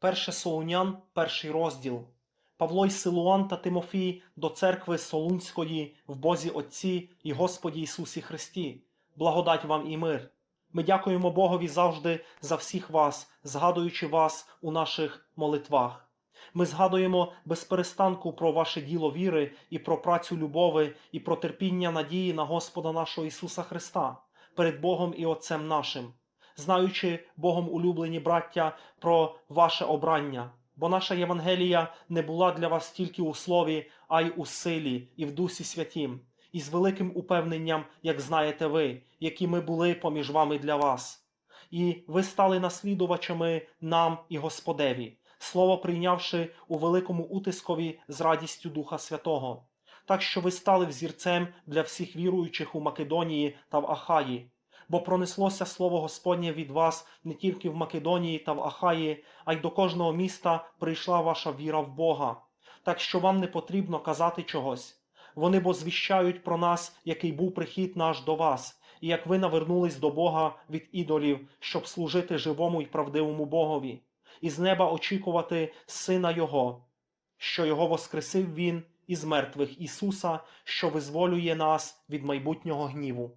Перше Солунян, перший розділ. Павло й Силуан та Тимофій до церкви Солунської в Бозі Отці і Господі Ісусі Христі. Благодать вам і мир. Ми дякуємо Богові завжди за всіх вас, згадуючи вас у наших молитвах. Ми згадуємо без перестанку про ваше діло віри і про працю любови, і про терпіння надії на Господа нашого Ісуса Христа перед Богом і Отцем нашим, знаючи Богом улюблені браття про ваше обрання. Бо наша Євангелія не була для вас тільки у слові, а й у силі і в Дусі Святім, і з великим упевненням, як знаєте ви, які ми були поміж вами для вас. І ви стали наслідувачами нам і Господеві, слово прийнявши у великому утискові з радістю Духа Святого, так що ви стали взірцем для всіх віруючих у Македонії та в Ахаї. Бо пронеслося слово Господнє від вас не тільки в Македонії та в Ахаї, а й до кожного міста прийшла ваша віра в Бога. Так що вам не потрібно казати чогось. Вони бо звіщають про нас, який був прихід наш до вас, і як ви навернулись до Бога від ідолів, щоб служити живому й правдивому Богові, і з неба очікувати Сина Його, що Його воскресив Він із мертвих Ісуса, що визволює нас від майбутнього гніву.